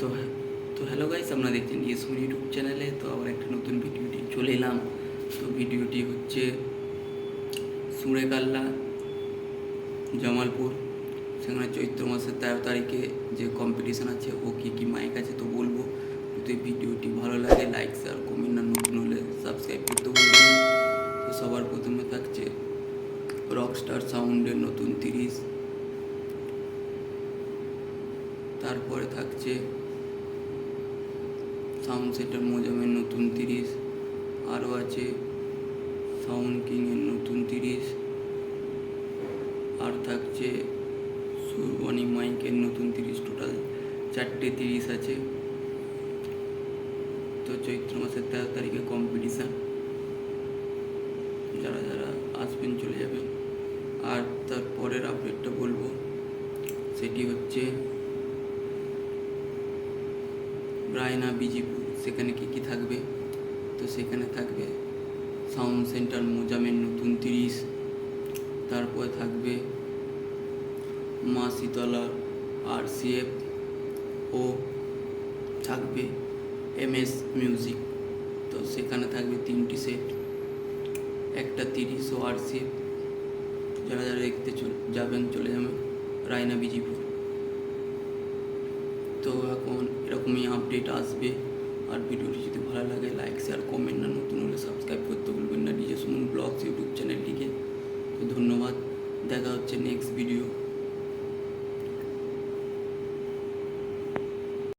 তো তো hello guys আপনারা দেখছেন ইসমন ইউটিউব চ্যানেলে তো আবার একটা নতুন ভিডিওটি চলে এলাম। তো ভিডিওটি হচ্ছে সুরেকাল্লা জামালপুর সেখানে চৈত্র মাসের তেরো তারিখে যে কম্পিটিশান আছে, ও কী কী মাইক আছে তো বলব। যদি ভিডিওটি ভালো লাগে লাইক শেয়ার কমেন্ট না নতুন হলে সাবস্ক্রাইব করতে বলবেন। তো সবার প্রথমে থাকছে রকস্টার সাউন্ডের নতুন তিরিশ তারপরে থাকছে সাউন্ড সেটের মোজামের নতুন তিরিশ, আরও আছে সাউন্ড কিংয়ের নতুন তিরিশ, আর থাকছে সুরবনি মাইকের নতুন তিরিশ টোটাল চারটে তিরিশ আছে। তো চৈত্র মাসের তেরো তারিখে কম্পিটিশান যারা যারা আসবেন চলে যাবেন। আর তার পরের আপডেটটা বলব, সেটি হচ্ছে রায়না বিজিপুর। সেখানে কি কি থাকবে? তো সেখানে থাকবে সাউন্ড সেন্টার মোজামের নতুন তিরিশ। তারপরে থাকবে মা শীতলা আর সিএফ ও থাকবে এমএস মিউজিক তো সেখানে থাকবে তিনটি সেট একটা তিরিশ ও আর সিএফ যারা যারা দেখতে যাবেন চলে যাবেন রায়না বিজিপুর। তো এখন এরকমই আপডেট আসবে। আর ভিডিওটি যদি ভালো লাগে লাইক শেয়ার কমেন্ট না নতুন হলে সাবস্ক্রাইব করতে ভুলবেন না। ডিজে সুমন ব্লগস ইউটিউব চ্যানেলটিকে। তো ধন্যবাদ। দেখা হচ্ছে নেক্সট ভিডিও